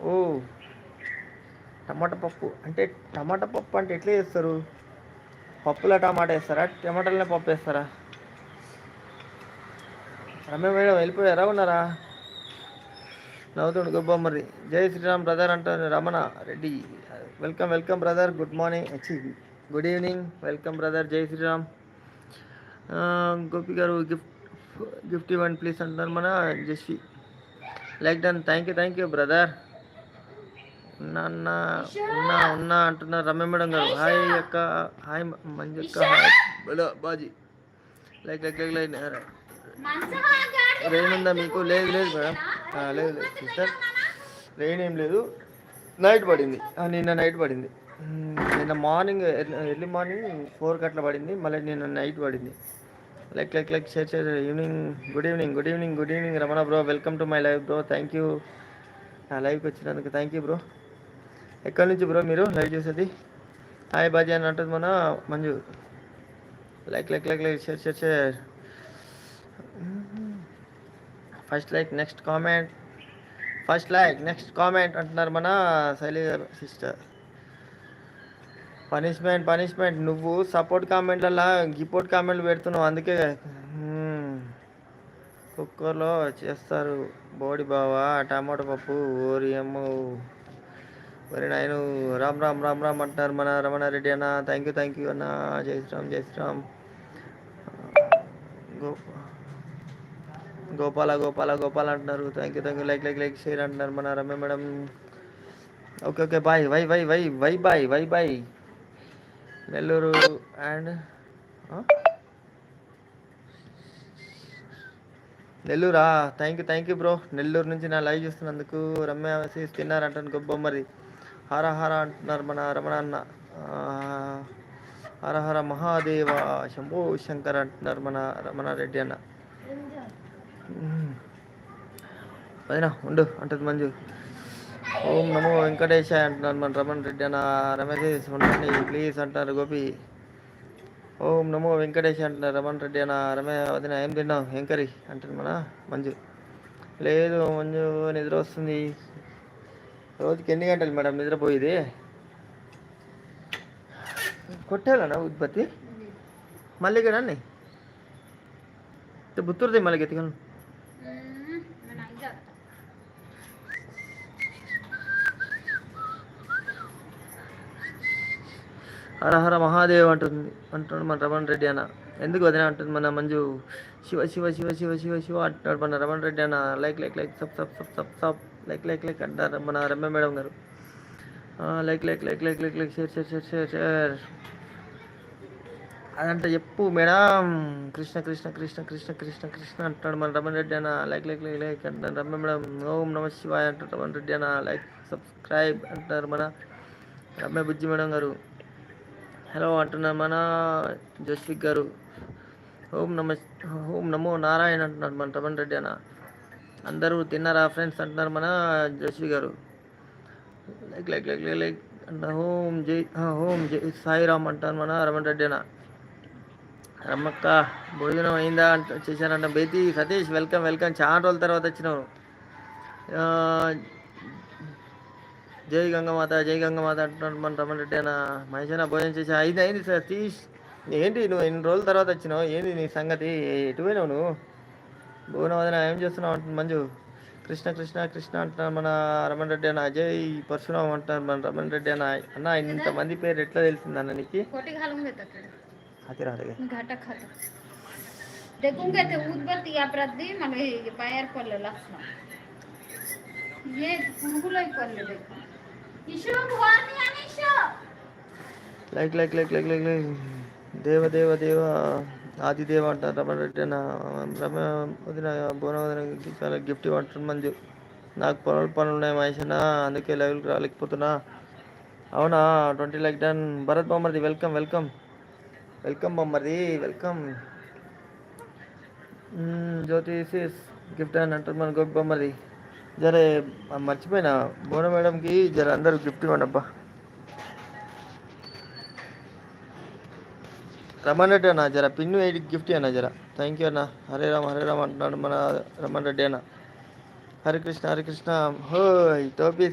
ఓ. టమాటా పప్పు. అంటే టమాటా పప్పు అంటే ఎట్లా చేస్తారు? పప్పులో టమాటా వేస్తారా? టమాటాలనే పప్పు వేస్తారా? రమ్య మేడం వెళ్ళిపోయారా? ఉన్నారా? నవ్వుతుండు గొప్ప మరి. జై శ్రీరామ్ బ్రదర్ అంటారు Ramana Reddy. Welcome welcome brother. Good morning. Good evening. Welcome brother. జై శ్రీరామ్. గోపి గారు గిఫ్ట్ గిఫ్ట్ ఇవ్వండి ప్లీజ్ అంటున్నారు మన Jasvi like done. Thank you thank you brother. ఉన్నా అన్న ఉన్నా ఉన్నా అంటున్నారు రమ్య మేడం గారు. హాయ్ అక్క హాయ్ మంజక్క హాయ్. బలో Baji. Like like like like rain ఉందా మీకు? లేదు లేదు మేడం. లేదు లేదు. సిస్టర్ రెయిన్ ఏం లేదు. నైట్ పడింది. నిన్న నైట్ పడింది. నిన్న మార్నింగ్ ఎర్లీ మార్నింగ్ ఫోర్కి అట్లా పడింది. మళ్ళీ నిన్న నైట్ పడింది. Like like like share share. Evening good evening good evening good evening Ramana bro. Welcome to my live bro. Thank you నా లైవ్కి వచ్చినందుకు థ్యాంక్ యూ బ్రో. ఎక్కడి నుంచి బ్రో మీరు? లైక్ చేసేది? హాయ్ బాజీ అని అంటుంది మన Manju. Like like like like share share share. First like next comment. First like next comment అంటున్నారు మన శైలి సిస్టర్. Punishment punishment. నువ్వు సపోర్ట్ కామెంట్లలో గిపోర్ట్ కామెంట్లు పెడుతున్నావు అందుకే. కుక్కర్లో చేస్తారు. బోడి బావా టమాటో పప్పు ఓరియమ్ము. మరి నాయన రామ్ రామ్ రామ్ రామ్ అంటున్నారు మన రమణారెడ్డి అన్న. థ్యాంక్ యూ థ్యాంక్ యూ అన్న. జై శ్రీరామ్ జై శ్రీరామ్. గో గోపాల గోపాల గోపాల అంటున్నారు. Thank you thank you like like like share అంటున్నారు మన Ramya madam. Okay okay bye why why why why bye why bye Nellore and నెల్లూరా? Thank you thank you bro Nellore నుంచి నా live చూస్తున్నందుకు Ramya తిన్నారంటాను గొప్ప మరి హర హర అంటున్నారు మన రమణ అన్న ఆ, హర హర మహాదేవ శంభో శంకర్ అంటున్నారు మన రమణారెడ్డి అన్న. మ్మ్. వదినా ఉండు అంటది మంజు. ఓం నమో వెంకటేశాయ అంటున్నారు మన రమణ రెడ్డి అన్న. రమేష్ ఉండండి ప్లీజ్ అంటున్నారు గోపి. ఓం నమో వెంకటేష్ అంటున్నారు రమణ రెడ్డి అన్న. రమే వదిన ఏం తిన్నావు? ఎంకరీ కర్రీ? అంటుంది మన మంజు. లేదు మంజు నిద్ర వస్తుంది. రోజుకి ఎన్ని గంటలు మేడం నిద్రపోయేది? కొట్టాలనా ఉత్పత్తి? మళ్ళీ ఇక్కడ అన్నీ బుత్తురుది మళ్ళీ ఎత్తుకను. హరహర మహాదేవ్ అంటుంది అంటున్నాడు మన రమణ రెడ్డి అన్న. ఎందుకు వదిన అంటుంది మన మంజు శివ శివ శివ శివ శివ శివ అంటున్నాడు మన రమణ రెడ్డి అన్న లైక్ లైక్ లైక్ సప్ సప్ సప్ సప్ సప్ లైక్ లైక్ లైక్ అంటారు మన రమ్య మేడం గారు like like like like like like share share share share share అదంటే చెప్పు మేడం కృష్ణ కృష్ణ కృష్ణ కృష్ణ కృష్ణ కృష్ణ అంటాడు మన రమణ రెడ్డి అన్న లైక్ లైక్ లైక్ లైక్ అంటారు రమ్య మేడం ఓం నమ శివాయ అంటారు రమణ రెడ్డి అన్న లైక్ సబ్స్క్రైబ్ అంటారు మన రమ్య బుజ్జి మేడం గారు హలో అంటున్నారు మన జస్విక్ గారు ఓం నమ ఓం నమో నారాయణ అంటున్నారు మన రమణ్ రెడ్డి అన్న. అందరూ తిన్నారా ఫ్రెండ్స్ అంటున్నారు మన జోషి గారు. Like like like like like. అంట ఓం జై ఆ, ఓం జై సాయిరామ్ అంటారు మన రమణ్ రెడ్డి అన్న. రమ్మక్క భోజనం అయిందా అంట చేశారంట బేతి సతీష్ వెల్కమ్ వెల్కమ్. చాలా రోజుల తర్వాత వచ్చినావు. జై గంగమాత జై గంగమాత అంటున్నాడు మన రమణ రెడ్డి అన్న. మహేష్ భోజనం చేసి అయింది అయింది సతీష్? ఏంటి నువ్వు ఎన్ని రోజుల తర్వాత వచ్చినావు ఏంది నీ సంగతి ఎటు పోయినావు నువ్వు భువన వదిన ఏం చేస్తున్నావు అంటుంది మంజు కృష్ణ కృష్ణ కృష్ణ అంటున్నాడు మన రమణ రెడ్డి అన్న అజయ్ పరశురామ్ అంటున్నారు మన రమణ రెడ్డి అన్న అన్న ఇంతమంది పేరు ఎట్లా తెలిసింది అన్న నీకు खोटे घालून घेतात అది రాదు घाटा खातो देखून घेते उदबत्ती या प्रती मला हे बाहेर पडलेलं असलं हे फुलगुलंही पडले देखो ईशो वारणी आणि ईशो like like like like like like దేవ దేవ దేవ ఆదిదేవ అంటారు. రమణ రెడ్డి రమ వదిన బోన వదిన చాలా గిఫ్ట్ ఇవ్వంటారు మంజు నాకు పనులు పనులు ఉన్నాయి మహేషనా అందుకే లైవ్కి రాలేకపోతున్నా. అవునా? Twenty like done. Bharat Bommadi welcome welcome. Welcome Bommadi welcome. జ్యోతిసిస్ gift అని అంటారు మన గోపి బొమ్మది జరే మర్చిపోయినా. బోన మేడంకి జర అందరూ గిఫ్ట్ ఇవ్వండి అబ్బా. రమణ్ రెడ్డి అన్న జర పిన్ను ఎయిట్ గిఫ్ట్ అన్న జర? థ్యాంక్ యూ అన్న. హరే రామ్ హరే రామ్ అంటున్నాడు మన రమణ్ రెడ్డి అన్న. హరికృష్ణ హరికృష్ణ హోయ్ టోపీ